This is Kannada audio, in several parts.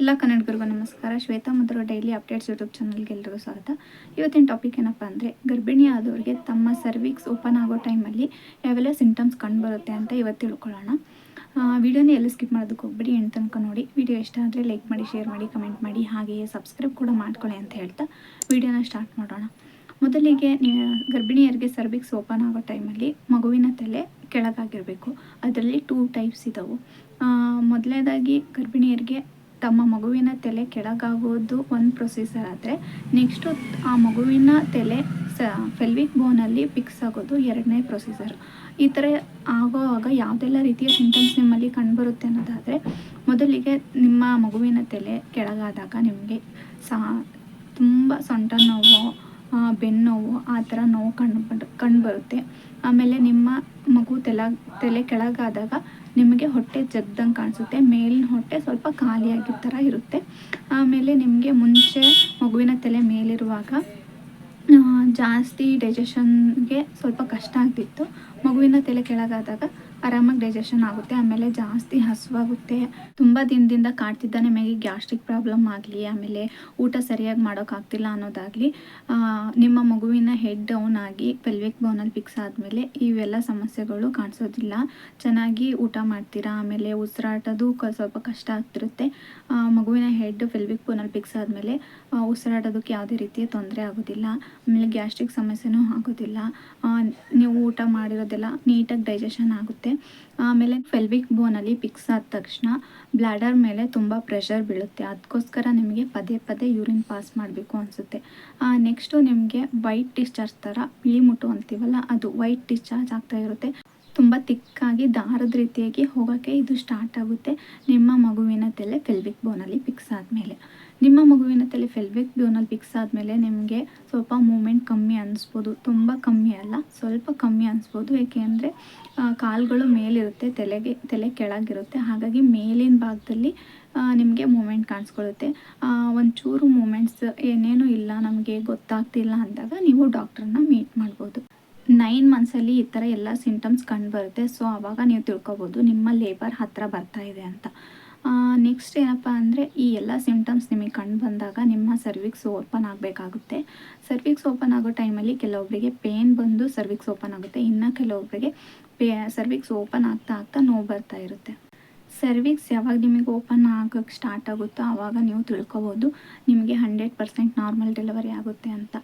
ಎಲ್ಲ ಕನ್ನಡಿಗರಿಗೂ ನಮಸ್ಕಾರ. Shweta Madhura daily updates YouTube ಚಾನಲ್ಗೆ ಎಲ್ರಿಗೂ ಸ್ವಾಗತ. ಇವತ್ತಿನ ಟಾಪಿಕ್ ಏನಪ್ಪ ಅಂದರೆ, ಗರ್ಭಿಣಿ ಆದವರಿಗೆ ತಮ್ಮ ಸರ್ವಿಕ್ಸ್ ಓಪನ್ ಆಗೋ ಟೈಮಲ್ಲಿ ಯಾವೆಲ್ಲ ಸಿಂಟಮ್ಸ್ ಕಂಡುಬರುತ್ತೆ ಅಂತ ಇವತ್ತು ತಿಳ್ಕೊಳ್ಳೋಣ. ವಿಡಿಯೋನೇ ಎಲ್ಲ ಸ್ಕಿಪ್ ಮಾಡೋದಕ್ಕೆ ಹೋಗ್ಬಿಡಿ ಎಂಟು ತನಕ ನೋಡಿ. ವಿಡಿಯೋ ಇಷ್ಟ ಆದರೆ ಲೈಕ್ ಮಾಡಿ ಶೇರ್ ಮಾಡಿ ಕಮೆಂಟ್ ಮಾಡಿ, ಹಾಗೆಯೇ ಸಬ್ಸ್ಕ್ರೈಬ್ ಕೂಡ ಮಾಡ್ಕೊಳ್ಳಿ ಅಂತ ಹೇಳ್ತಾ ವಿಡಿಯೋನ ಸ್ಟಾರ್ಟ್ ಮಾಡೋಣ. ಮೊದಲಿಗೆ ಗರ್ಭಿಣಿಯರಿಗೆ ಸರ್ವಿಕ್ಸ್ ಓಪನ್ ಆಗೋ ಟೈಮಲ್ಲಿ ಮಗುವಿನ ತಲೆ ಕೆಳಗಾಗಿರಬೇಕು. ಅದರಲ್ಲಿ ಟೂ ಟೈಪ್ಸ್ ಇದ್ದಾವೆ ಮೊದಲನೇದಾಗಿ ಗರ್ಭಿಣಿಯರಿಗೆ ತಮ್ಮ ಮಗುವಿನ ತಲೆ ಕೆಳಗಾಗೋದು ಒಂದು ಪ್ರೊಸೀಸರ್ ಆದರೆ ನೆಕ್ಸ್ಟು ಆ ಮಗುವಿನ ತಲೆ ಸ ಫೆಲ್ವಿಕ್ ಬೋನಲ್ಲಿ ಫಿಕ್ಸ್ ಆಗೋದು ಎರಡನೇ ಪ್ರೊಸೀಸರ್ ಈ ಥರ ಆಗೋವಾಗ ಯಾವುದೆಲ್ಲ ರೀತಿಯ ಸಿಂಟಮ್ಸ್ ನಿಮ್ಮಲ್ಲಿ ಕಂಡುಬರುತ್ತೆ ಅನ್ನೋದಾದರೆ, ಮೊದಲಿಗೆ ನಿಮ್ಮ ಮಗುವಿನ ತಲೆ ಕೆಳಗಾದಾಗ ನಿಮಗೆ ಸಾ, ತುಂಬ ಸೊಂಟ ನೋವು ಬೆನ್ನೋವು ಆ ಥರ ನೋವು ಕಂಡು ಕಂಡುಬರುತ್ತೆ. ಆಮೇಲೆ ನಿಮ್ಮ ಮಗು ತಲೆ ತಲೆ ಕೆಳಗಾದಾಗ ನಿಮಗೆ ಹೊಟ್ಟೆ ಜಗ್ದಂಗೆ ಕಾಣಿಸುತ್ತೆ. ಮೇಲಿನ ಹೊಟ್ಟೆ ಸ್ವಲ್ಪ ಖಾಲಿಯಾಗಿದ್ದ ಥರ ಇರುತ್ತೆ. ಆಮೇಲೆ ನಿಮಗೆ ಮುಂಚೆ ಮಗುವಿನ ತಲೆ ಮೇಲಿರುವಾಗ ಜಾಸ್ತಿ ಡೈಜೆಷನ್ಗೆ ಸ್ವಲ್ಪ ಕಷ್ಟ ಆಗ್ತಿತ್ತು. ಮಗುವಿನ ತಲೆ ಕೆಳಗಾದಾಗ ಆರಾಮಾಗಿ ಡೈಜೆಷನ್ ಆಗುತ್ತೆ, ಆಮೇಲೆ ಜಾಸ್ತಿ ಹಸುವಾಗುತ್ತೆ. ತುಂಬ ದಿನದಿಂದ ಕಾಡ್ತಿದ್ದ ನಿಮಗೆ ಗ್ಯಾಸ್ಟ್ರಿಕ್ ಪ್ರಾಬ್ಲಮ್ ಆಗಲಿ, ಆಮೇಲೆ ಊಟ ಸರಿಯಾಗಿ ಮಾಡೋಕ್ಕಾಗ್ತಿಲ್ಲ ಅನ್ನೋದಾಗಲಿ ನಿಮ್ಮ ಮಗುವಿನ ಹೆಡ್ ಡೌನ್ ಆಗಿ ಪೆಲ್ವಿಕ್ ಬೋನಲ್ಲಿ ಫಿಕ್ಸ್ ಆದಮೇಲೆ ಇವೆಲ್ಲ ಸಮಸ್ಯೆಗಳು ಕಾಣಿಸೋದಿಲ್ಲ. ಚೆನ್ನಾಗಿ ಊಟ ಮಾಡ್ತೀರಾ, ಆಮೇಲೆ ಉಸಿರಾಟದು ಸ್ವಲ್ಪ ಕಷ್ಟ ಆಗ್ತಿರುತ್ತೆ. ಮಗುವಿನ ಹೆಡ್ ಪೆಲ್ವಿಕ್ ಬೋನಲ್ಲಿ ಫಿಕ್ಸ್ ಆದಮೇಲೆ ಉಸಿರಾಟೋದಕ್ಕೆ ಯಾವುದೇ ರೀತಿಯ ತೊಂದರೆ ಆಗೋದಿಲ್ಲ, ಆಮೇಲೆ ಗ್ಯಾಸ್ಟ್ರಿಕ್ ಸಮಸ್ಯೆನೂ ಆಗೋದಿಲ್ಲ. ನೀವು ಊಟ ಮಾಡಿರೋದೆಲ್ಲ ನೀಟಾಗಿ ಡೈಜೆಷನ್ ಆಗುತ್ತೆ. ಆಮೇಲೆ ಫೆಲ್ವಿಕ್ ಬೋನಲ್ಲಿ ಫಿಕ್ಸ್ ಆದ ತಕ್ಷಣ ಬ್ಲ್ಯಾಡರ್ ಮೇಲೆ ತುಂಬ ಪ್ರೆಷರ್ ಬೀಳುತ್ತೆ. ಅದಕ್ಕೋಸ್ಕರ ನಿಮಗೆ ಪದೇ ಪದೇ ಯೂರಿನ್ ಪಾಸ್ ಮಾಡಬೇಕು ಅನಿಸುತ್ತೆ. ನೆಕ್ಸ್ಟು ನಿಮಗೆ ವೈಟ್ ಡಿಸ್ಚಾರ್ಜ್ ಥರ ಬಿಳಿ ಮುಟ್ಟು ಅಂತೀವಲ್ಲ, ಅದು ವೈಟ್ ಡಿಸ್ಚಾರ್ಜ್ ಆಗ್ತಾ ಇರುತ್ತೆ. ತುಂಬ ತಿಕ್ಕಾಗಿ ದಾರದ ರೀತಿಯಾಗಿ ಹೋಗೋಕ್ಕೆ ಇದು ಸ್ಟಾರ್ಟ್ ಆಗುತ್ತೆ ನಿಮ್ಮ ಮಗುವಿನ ತಲೆ ಫೆಲ್ವಿಕ್ ಬೋನಲ್ಲಿ ಫಿಕ್ಸ್ ಆದಮೇಲೆ. ನಿಮ್ಮ ಮಗುವಿನ ತಲೆ ಫೆಲ್ವಿಕ್ ಬೋನಲ್ಲಿ ಫಿಕ್ಸ್ ಆದಮೇಲೆ ನಿಮಗೆ ಸ್ವಲ್ಪ ಮೂಮೆಂಟ್ ಕಮ್ಮಿ ಅನಿಸ್ಬೋದು. ತುಂಬ ಕಮ್ಮಿ ಅಲ್ಲ, ಸ್ವಲ್ಪ ಕಮ್ಮಿ ಅನಿಸ್ಬೋದು. ಏಕೆಂದರೆ ಕಾಲುಗಳು ಮೇಲಿರುತ್ತೆ, ತಲೆಗೆ, ತಲೆ ಕೆಳಗಿರುತ್ತೆ. ಹಾಗಾಗಿ ಮೇಲಿನ ಭಾಗದಲ್ಲಿ ನಿಮಗೆ ಮೂಮೆಂಟ್ ಕಾಣಿಸ್ಕೊಳ್ಳುತ್ತೆ. ಒಂಚೂರು ಮೂಮೆಂಟ್ಸ್ ಏನೇನು ಇಲ್ಲ, ನಮಗೆ ಗೊತ್ತಾಗ್ತಿಲ್ಲ ಅಂದಾಗ ನೀವು ಡಾಕ್ಟ್ರನ್ನ ಮೀಟ್ ಮಾಡ್ಬೋದು. ನೈನ್ ಮಂತ್ಸಲ್ಲಿ ಈ ಥರ ಎಲ್ಲ ಸಿಂಟಮ್ಸ್ ಕಂಡು ಬರುತ್ತೆ. ಸೊ ಆವಾಗ ನೀವು ತಿಳ್ಕೊಬೋದು, ನಿಮ್ಮ ಲೇಬರ್ ಹತ್ತಿರ ಬರ್ತಾ ಇದೆ ಅಂತ. ನೆಕ್ಸ್ಟ್ ಏನಪ್ಪ ಅಂದರೆ ಈ ಎಲ್ಲ ಸಿಂಟಮ್ಸ್ ನಿಮಗೆ ಕಂಡು ಬಂದಾಗ ನಿಮ್ಮ ಸರ್ವಿಕ್ಸ್ ಓಪನ್ ಆಗಬೇಕಾಗುತ್ತೆ. ಸರ್ವಿಕ್ಸ್ ಓಪನ್ ಆಗೋ ಟೈಮಲ್ಲಿ ಕೆಲವೊಬ್ಬರಿಗೆ ಪೇನ್ ಬಂದು ಸರ್ವಿಕ್ಸ್ ಓಪನ್ ಆಗುತ್ತೆ. ಇನ್ನು ಕೆಲವೊಬ್ಬರಿಗೆ ಪೇ ಸರ್ವಿಕ್ಸ್ ಓಪನ್ ಆಗ್ತಾ ಆಗ್ತಾ ನೋವು ಬರ್ತಾ ಇರುತ್ತೆ. ಸರ್ವಿಕ್ಸ್ ಯಾವಾಗ ನಿಮಗೆ ಓಪನ್ ಆಗೋಕ್ಕೆ ಸ್ಟಾರ್ಟ್ ಆಗುತ್ತೋ ಆವಾಗ ನೀವು ತಿಳ್ಕೊಬೋದು. ನಿಮಗೆ ಹಂಡ್ರೆಡ್ ಪರ್ಸೆಂಟ್ ನಾರ್ಮಲ್ ಡೆಲಿವರಿ ಆಗುತ್ತೆ ಅಂತ.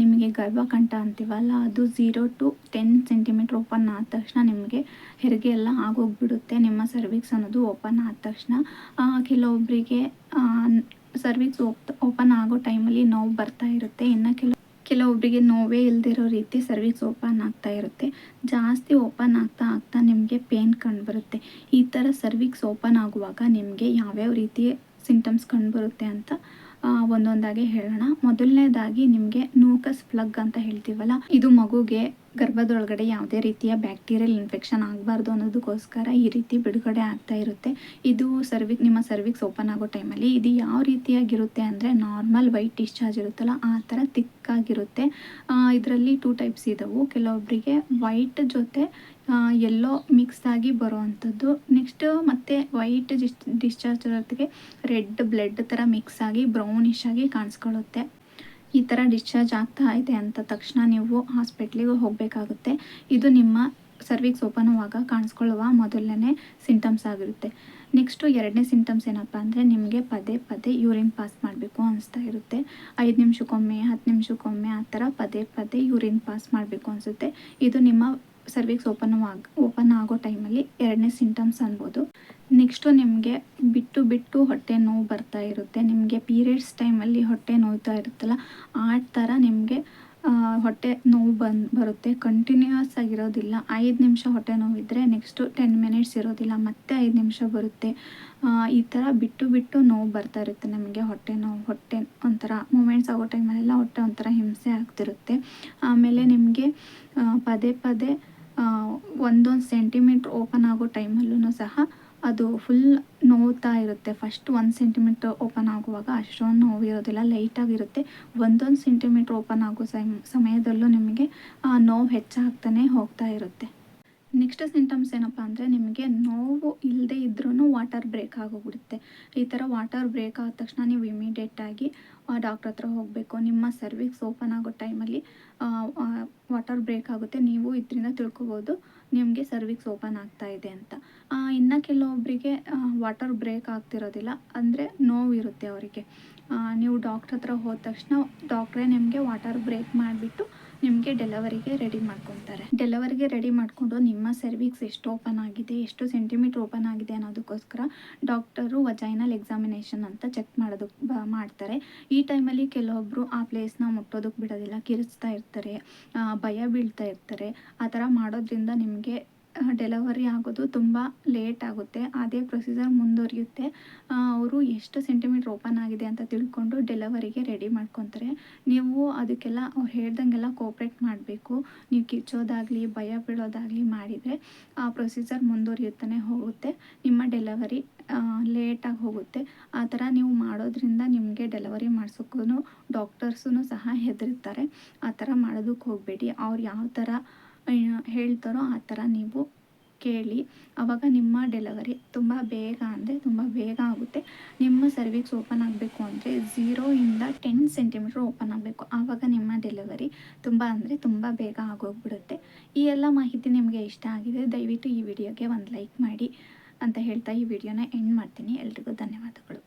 ನಿಮಗೆ ಗರ್ಭಕಂಠ ಅಂತೀವಲ್ಲ, ಅದು zero to ten centimetre open ಆದ ತಕ್ಷಣ ನಿಮಗೆ ಹೆರಿಗೆ ಎಲ್ಲ ಆಗೋಗ್ಬಿಡುತ್ತೆ. ನಿಮ್ಮ ಸರ್ವಿಕ್ಸ್ ಅನ್ನೋದು ಓಪನ್ ಆದ ತಕ್ಷಣ. ಕೆಲವೊಬ್ಬರಿಗೆ ಸರ್ವಿಕ್ಸ್ ಓಪನ್ ಆಗೋ ಟೈಮಲ್ಲಿ ನೋವು ಬರ್ತಾ ಇರುತ್ತೆ. ಇನ್ನು ಕೆಲವು ಕೆಲವೊಬ್ಬರಿಗೆ ನೋವೇ ಇಲ್ದಿರೋ ರೀತಿ ಸರ್ವಿಕ್ಸ್ ಓಪನ್ ಆಗ್ತಾ ಇರುತ್ತೆ. ಜಾಸ್ತಿ ಓಪನ್ ಆಗ್ತಾ ಆಗ್ತಾ ನಿಮಗೆ ಪೇನ್ ಕಂಡುಬರುತ್ತೆ. ಈ ಥರ ಸರ್ವಿಕ್ಸ್ ಓಪನ್ ಆಗುವಾಗ ನಿಮಗೆ ಯಾವ್ಯಾವ ರೀತಿ ಸಿಂಟಮ್ಸ್ ಕಂಡುಬರುತ್ತೆ ಅಂತ ಒಂದೊಂದಾಗಿ ಹೇಳೋಣ. ಮೊದಲನೇದಾಗಿ ನಿಮಗೆ ನೂಕಸ್ ಪ್ಲಗ್ ಅಂತ ಹೇಳ್ತೀವಲ್ಲ ಇದು ಮಗುಗೆ ಗರ್ಭದೊಳಗಡೆ ಯಾವುದೇ ರೀತಿಯ ಬ್ಯಾಕ್ಟೀರಿಯಲ್ ಇನ್ಫೆಕ್ಷನ್ ಆಗಬಾರ್ದು ಅನ್ನೋದಕ್ಕೋಸ್ಕರ ಈ ರೀತಿ ಬಿಡುಗಡೆ ಆಗ್ತಾ ಇರುತ್ತೆ. ಇದು ಸರ್ವಿಕ್ ನಿಮ್ಮ ಸರ್ವಿಕ್ಸ್ ಓಪನ್ ಆಗೋ ಟೈಮಲ್ಲಿ ಇದು ಯಾವ ರೀತಿಯಾಗಿರುತ್ತೆ ಅಂದರೆ ನಾರ್ಮಲ್ ವೈಟ್ ಡಿಸ್ಚಾರ್ಜ್ ಇರುತ್ತಲ್ಲ ಆ ಥರ ತಿಕ್ಕಾಗಿರುತ್ತೆ. ಇದರಲ್ಲಿ ಟೂ ಟೈಪ್ಸ್ ಇದ್ದವು ಕೆಲವೊಬ್ಬರಿಗೆ ವೈಟ್ ಜೊತೆ ಎಲ್ಲೋ ಮಿಕ್ಸ್ ಆಗಿ ಬರುವಂಥದ್ದು. ನೆಕ್ಸ್ಟ್ ಮತ್ತೆ ವೈಟ್ ಡಿಸ್ಚಾರ್ಜ್ ಜೊತೆಗೆ ರೆಡ್ ಬ್ಲಡ್ ಥರ ಮಿಕ್ಸ್ ಆಗಿ ಬ್ರೌನಿಶ್ ಆಗಿ ಕಾಣಿಸ್ಕೊಳ್ಳುತ್ತೆ. ಈ ಥರ ಡಿಸ್ಚಾರ್ಜ್ ಆಗ್ತಾ ಇದೆ ಅಂತ ತಕ್ಷಣ ನೀವು ಹಾಸ್ಪಿಟ್ಲಿಗೆ ಹೋಗಬೇಕಾಗುತ್ತೆ. ಇದು ನಿಮ್ಮ ಸರ್ವಿಕ್ಸ್ ಓಪನ್ ಆಗುವಾಗ ಕಾಣಿಸ್ಕೊಳ್ಳುವ ಮೊದಲನೇ ಸಿಂಟಮ್ಸ್ ಆಗಿರುತ್ತೆ. ನೆಕ್ಸ್ಟು ಎರಡನೇ ಸಿಂಟಮ್ಸ್ ಏನಪ್ಪ ಅಂದರೆ ನಿಮಗೆ ಪದೇ ಪದೇ ಯೂರಿನ್ ಪಾಸ್ ಮಾಡಬೇಕು ಅನಿಸ್ತಾ ಇರುತ್ತೆ. ಐದು ನಿಮಿಷಕ್ಕೊಮ್ಮೆ, ಹತ್ತು ನಿಮಿಷಕ್ಕೊಮ್ಮೆ ಆ ಥರ ಪದೇ ಪದೇ ಯೂರಿನ್ ಪಾಸ್ ಮಾಡಬೇಕು ಅನಿಸುತ್ತೆ. ಇದು ನಿಮ್ಮ ಸರ್ವಿಕ್ಸ್ ಓಪನ್ ಆಗ ಓಪನ್ ಆಗೋ ಟೈಮಲ್ಲಿ ಎರಡನೇ ಸಿಂಟಮ್ಸ್ ಅನ್ಬೋದು. ನೆಕ್ಸ್ಟು ನಿಮಗೆ ಬಿಟ್ಟು ಬಿಟ್ಟು ಹೊಟ್ಟೆ ನೋವು ಬರ್ತಾ ಇರುತ್ತೆ. ನಿಮಗೆ ಪೀರಿಯಡ್ಸ್ ಟೈಮಲ್ಲಿ ಹೊಟ್ಟೆ ನೋಯ್ತಾ ಇರುತ್ತಲ್ಲ, ಆ ಥರ ನಿಮಗೆ ಹೊಟ್ಟೆ ನೋವು ಬಂದು, ಬರುತ್ತೆ. ಕಂಟಿನ್ಯೂಯಸ್ ಆಗಿರೋದಿಲ್ಲ. ಐದು ನಿಮಿಷ ಹೊಟ್ಟೆ ನೋವಿದ್ದರೆ ನೆಕ್ಸ್ಟು ಟೆನ್ ಮಿನಿಟ್ಸ್ ಇರೋದಿಲ್ಲ. ಮತ್ತೆ ಐದು ನಿಮಿಷ ಬರುತ್ತೆ. ಈ ಥರ ಬಿಟ್ಟು ಬಿಟ್ಟು ನೋವು ಬರ್ತಾ ಇರುತ್ತೆ ನಮಗೆ ಹೊಟ್ಟೆ ನೋವು. ಹೊಟ್ಟೆ ಒಂಥರ ಮೂಮೆಂಟ್ಸ್ ಆಗೋ ಟೈಮಲ್ಲೆಲ್ಲ ಹೊಟ್ಟೆ ಒಂಥರ ಹಿಂಸೆ ಆಗ್ತಿರುತ್ತೆ. ಆಮೇಲೆ ನಿಮಗೆ ಪದೇ ಪದೇ ಒಂದೊಂದು ಸೆಂಟಿಮೀಟ್ರ್ ಓಪನ್ ಆಗೋ ಟೈಮಲ್ಲೂ ಸಹ ಅದು ಫುಲ್ ನೋವ್ತಾ ಇರುತ್ತೆ. ಫಸ್ಟ್ ಒಂದು ಸೆಂಟಿಮೀಟ್ರ್ ಓಪನ್ ಆಗುವಾಗ ಅಷ್ಟೊಂದು ನೋವಿರೋದಿಲ್ಲ ಲೈಟಾಗಿರುತ್ತೆ ಒಂದೊಂದು ಸೆಂಟಿಮೀಟ್ರ್ ಓಪನ್ ಆಗೋ ಸಮಯದಲ್ಲೂ ನಿಮಗೆ ನೋವು ಹೆಚ್ಚಾಗ್ತಾನೆ ಹೋಗ್ತಾ ಇರುತ್ತೆ. ನೆಕ್ಸ್ಟ್ ಸಿಂಟಮ್ಸ್ ಏನಪ್ಪ ಅಂದರೆ ನಿಮಗೆ ನೋವು ಇಲ್ಲದೆ ಇದ್ರೂ ವಾಟರ್ ಬ್ರೇಕ್ ಆಗೋಗ್ಬಿಡುತ್ತೆ. ಈ ಥರ ವಾಟರ್ ಬ್ರೇಕ್ ಆದ ತಕ್ಷಣ ನೀವು ಇಮಿಡಿಯೇಟಾಗಿ ಡಾಕ್ಟ್ರ್ ಹತ್ರ ಹೋಗಬೇಕು. ನಿಮ್ಮ ಸರ್ವಿಕ್ಸ್ ಓಪನ್ ಆಗೋ ಟೈಮಲ್ಲಿ ವಾಟರ್ ಬ್ರೇಕ್ ಆಗುತ್ತೆ. ನೀವು ಇದರಿಂದ ತಿಳ್ಕೊಬೋದು ನಿಮಗೆ ಸರ್ವಿಕ್ಸ್ ಓಪನ್ ಆಗ್ತಾ ಇದೆ ಅಂತ. ಇನ್ನು ಕೆಲವೊಬ್ಬರಿಗೆ ವಾಟರ್ ಬ್ರೇಕ್ ಆಗ್ತಿರೋದಿಲ್ಲ. ಅಂದರೆ ನೋವು ಇರುತ್ತೆ ಅವರಿಗೆ. ನೀವು ಡಾಕ್ಟ್ರ್ ಹತ್ರ ಹೋದ ತಕ್ಷಣ ಡಾಕ್ಟ್ರೇ ನಿಮಗೆ ವಾಟರ್ ಬ್ರೇಕ್ ಮಾಡಿಬಿಟ್ಟು ನಿಮಗೆ ಡೆಲವರಿಗೆ ರೆಡಿ ಮಾಡ್ಕೊತಾರೆ. ಡೆಲವರಿಗೆ ರೆಡಿ ಮಾಡಿಕೊಂಡು ನಿಮ್ಮ ಸರ್ವಿಕ್ಸ್ ಎಷ್ಟು ಓಪನ್ ಆಗಿದೆ, ಎಷ್ಟು ಸೆಂಟಿಮೀಟ್ರ್ ಓಪನ್ ಆಗಿದೆ ಅನ್ನೋದಕ್ಕೋಸ್ಕರ ಡಾಕ್ಟರು ವಜೈನಲ್ ಎಕ್ಸಾಮಿನೇಷನ್ ಅಂತ ಚೆಕ್ ಮಾಡೋದಕ್ಕೆ ಬ, ಮಾಡ್ತಾರೆ. ಈ ಟೈಮಲ್ಲಿ ಕೆಲವೊಬ್ಬರು ಆ ಪ್ಲೇಸ್ನ ಮುಟ್ಟೋದಕ್ಕೆ ಬಿಡೋದಿಲ್ಲ ಕಿರಿಸ್ತಾ ಇರ್ತಾರೆ ಭಯ ಬೀಳ್ತಾ ಇರ್ತಾರೆ. ಆ ಥರ ಮಾಡೋದ್ರಿಂದ ನಿಮಗೆ ಡೆಲಿವರಿ ಆಗೋದು ತುಂಬ ಲೇಟ್ ಆಗುತ್ತೆ. ಅದೇ ಪ್ರೊಸೀಜರ್ ಮುಂದುವರಿಯುತ್ತೆ. ಅವರು ಎಷ್ಟು ಸೆಂಟಿಮೀಟ್ರ್ ಓಪನ್ ಆಗಿದೆ ಅಂತ ತಿಳ್ಕೊಂಡು ಡೆಲವರಿಗೆ ರೆಡಿ ಮಾಡ್ಕೊತಾರೆ. ನೀವು ಅದಕ್ಕೆಲ್ಲ ಅವ್ರು ಹೇಳ್ದಂಗೆಲ್ಲ ಕೋಪ್ರೇಟ್ ಮಾಡಬೇಕು. ನೀವು ಕಿಚ್ಚೋದಾಗಲಿ, ಭಯ ಬೀಳೋದಾಗಲಿ ಮಾಡಿದರೆ ಆ ಪ್ರೊಸೀಜರ್ ಮುಂದುವರಿಯುತ್ತಾನೆ ಹೋಗುತ್ತೆ. ನಿಮ್ಮ ಡೆಲಿವರಿ ಲೇಟಾಗಿ ಹೋಗುತ್ತೆ. ಆ ಥರ ನೀವು ಮಾಡೋದ್ರಿಂದ ನಿಮಗೆ ಡೆಲಿವರಿ ಮಾಡಿಸೋಕ್ಕೂ ಡಾಕ್ಟರ್ಸೂ ಸಹ ಹೆದರ್ತಾರೆ ಆ ಥರ ಮಾಡೋದಕ್ಕೆ ಹೋಗಬೇಡಿ. ಅವ್ರು ಯಾವ ಥರ ಹೇಳ್ತಾರೋ ಆ ಥರ ನೀವು ಕೇಳಿ. ಆವಾಗ ನಿಮ್ಮ ಡೆಲಿವರಿ ತುಂಬ ಬೇಗ ಅಂದರೆ ತುಂಬ ಬೇಗ ಆಗುತ್ತೆ. ನಿಮ್ಮ ಸರ್ವಿಸ್ ಓಪನ್ ಆಗಬೇಕು ಅಂದರೆ ಝೀರೋಯಿಂದ ಟೆನ್ ಸೆಂಟಿಮೀಟ್ರ್ ಓಪನ್ ಆಗಬೇಕು. ಆವಾಗ ನಿಮ್ಮ ಡೆಲಿವರಿ ತುಂಬ ಅಂದರೆ ತುಂಬ ಬೇಗ ಆಗೋಗ್ಬಿಡುತ್ತೆ. ಈ ಎಲ್ಲ ಮಾಹಿತಿ ನಿಮಗೆ ಇಷ್ಟ ಆಗಿದೆ, ದಯವಿಟ್ಟು ಈ ವಿಡಿಯೋಗೆ ಒಂದು ಲೈಕ್ ಮಾಡಿ ಅಂತ ಹೇಳ್ತಾ ಈ ವಿಡಿಯೋನ ಎಂಡ್ ಮಾಡ್ತೀನಿ. ಎಲ್ರಿಗೂ ಧನ್ಯವಾದಗಳು.